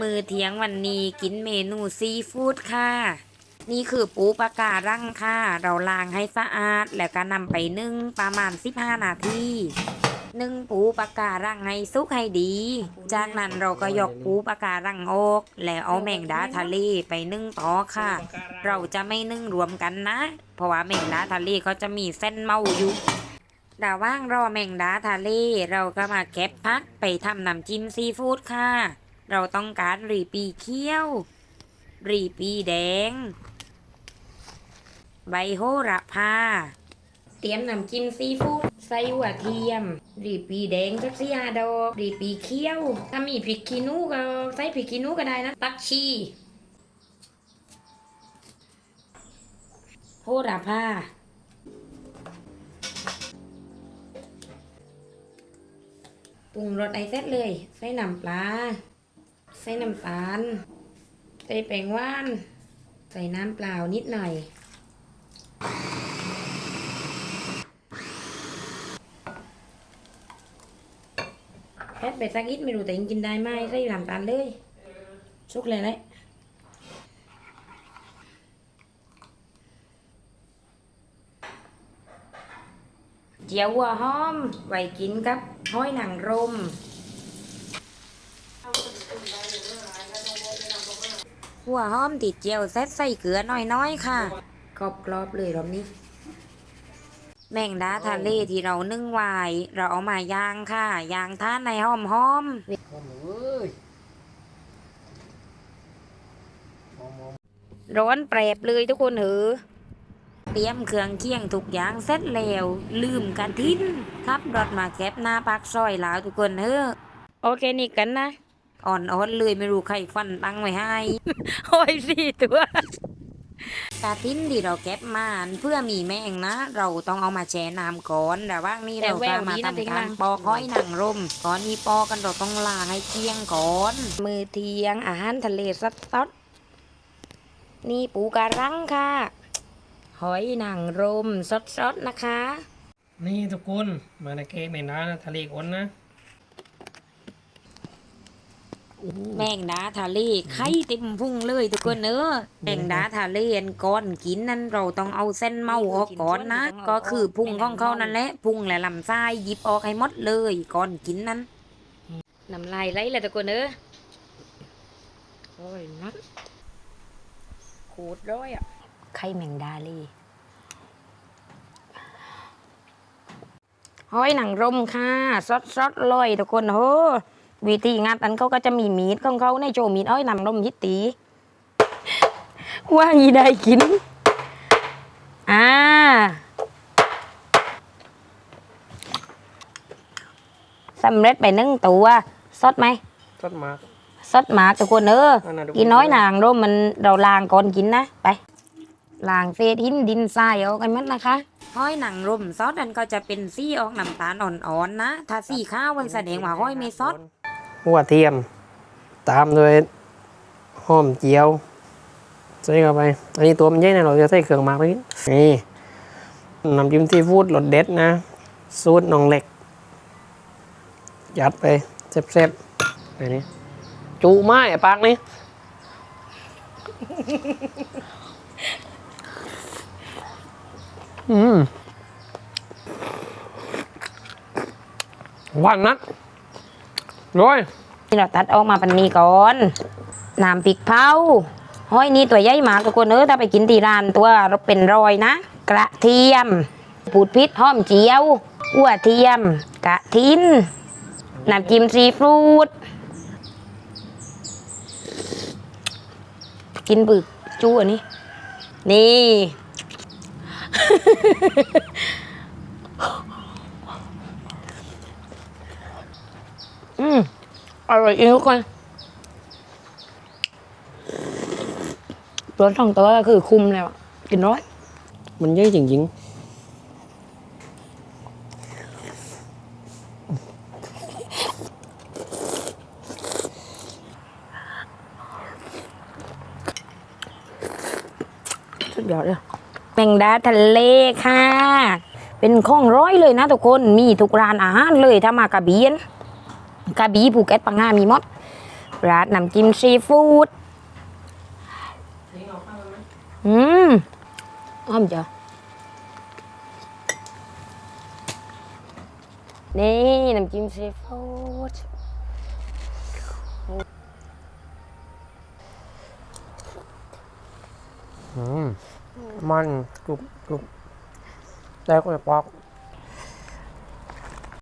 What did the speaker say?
มือเที่ยงวันนี้กินเมนูซีฟู้ดค่ะ นี่คือปูปลาการังค่ะ เราล้างให้สะอาด แล้วก็นำไปนึ่งประมาณ 15 นาทีนึ่งปูปลาการังให้สุกให้ดี จากนั้นเราก็ยกปูปลาการังออก แล้วเอาแมงดาทะเลไปนึ่งต่อค่ะ เราจะไม่นึ่งรวมกันนะ เพราะว่าแมงดาทะเลเขาจะมีเส้นเมาอยู่ระว่างรอแมงดาทะเลเราก็มาเก็บพักไปทำน้ำจิ้มซีฟู้ดค่ะ เราต้องการรีปีเขียวรีปีแดง ใบโหระพา เตรียมน้ำจิ้มซีฟู้ดใส่หัวเทียมรีปีแดงสักสี่ห้าดอกรีปีเขียว ถ้ามีพริกขี้หนูก็ใส่พริกขี้หนูก็ได้นะ ตักชีโหระพาปรุงรสไอเสร็จเลย ใส่น้ำปลา ใส่น้ำตาล ใส่แป้งว่าน ใส่น้ำเปล่านิดหน่อย แพทไปสักนิดไม่รู้แต่ยังกินได้ไหมใส่น้ำตาลเลยชุกเลยเลยเจียวหัวหอม ไว้กินกับห้อยหนังรม หัวหอมติดเจียวเซ็ตใส่เกลือน้อยๆค่ะกรอบกรอบๆเลยรอบนี้ แมงดาทะเลที่เรานึ่งไว้เราเอามาย่างค่ะย่างท่านในหอมหอมหอมเอ้ยหอมหอมๆร้อนแปรบเลยทุกคนเหอะเตรียมเครื่องเคียงทุกอย่างเสร็จแล้วลืมกระทินขับรถมาแก็บหน้าปากซอยแล้วทุกคนเหอะโอเคนี่กันนะ อ่อนๆเลยไม่รู้ใครฟันตั้งไว้ให้โอ้ยสี่ตัวกาทินที่เราเก็บมาเพื่อมีแมงนะ เราต้องเอามาแช่น้ำก่อนแต่ว่างนี้เราก็มาทำการปอกห้อยหนังรมก่อนนี้ปอกกันเราต้องล้างให้เกลี้ยงก่อน มือเทียงอาหารทะเลซัดซัดๆนี่ปูการังค่ะ หอยนางรมสดๆนะคะ นี่ทุกคนมาในเกมเมนานะทะเลคนนะ แมงดาทะเลไข่เต็มพุงเลยทุกคนเนอะแมงดาทะเลอันก้อนกินนั้นเราต้องเอาเส้นเมาออกก่อนนะ ก็คือพุงของเขานั่นแหละพุงและลำไส้หยิบออกให้หมดเลยก่อนกินนั้นน้ำลายไหลเลยทุกคนเนอะโอ้ยนัดโคตรร้อยอะไข่แมงดาเลยห้อยหนังรมค่ะซดซดๆเลยทุกคนโห วิธีงานอันเขาก็จะมีมีดของเขาในโจมีดอ้อยนำนมยิตตีว่ายีได้กิน อ่าสำเร็จไปหนึ่งตัวสดไหมสดมากสดหมากทุกคนเอออันนั้นดูกินน้อยนางร่มมันเราล้างก่อนกินนะไปล้างเศษหินดินทรายเอากันหมัดนะคะห้อยหนังร่มซอสอันก็จะเป็นสีออกน้ำตาลอ่อนๆนะ ถ้าสีข้าวมันแสดงว่าห้อยไม่ซอส หัวเทียม ตามด้วยหอมเจียว ใส่เข้าไป อันนี้ตัวมันใหญ่นะเราจะใส่เครื่องหมากนิดนี่น้ำจิ้มซีฟู้ดรสเด็ดนะ สูตรนองเหล็ก ยัดไปแซ่บๆไปนี่จูไม้ปากนี่อืมหวานนั กร้อยที่เราตัดออกมาปันนี้ก่อนน้ำพริกเผาห้อยนี่ตัวใหญ่มากทุกคนเออถ้าไปกินที่ร้านตัวเราเป็นรอยนะ กระเทียมปูดพิษหอมเจียวหัวเทียม กระทินน้ำจิ้มซีฟู้ดกินบึกจู้อันนี้ นี่ อืมอร่อยจริงทุกคนตัวสองตัวก็คือคุมแล้วอะกินร้อย มันใหญ่จริงๆสุดยอดเลยแมงดาทะเลค่ะ เป็นของร้อยเลยนะทุกคน มีทุกร้านอาหารเลยถ้ามากระบี่น กระบี่ภูเก็ตปังงามีมดราดน้ำจิ้มซีฟู้ดอืมอ้อมจ้ะนี่น้ำจิ้มซีฟู้ดอืมมันกรุบกรุบแล้วก็ปอก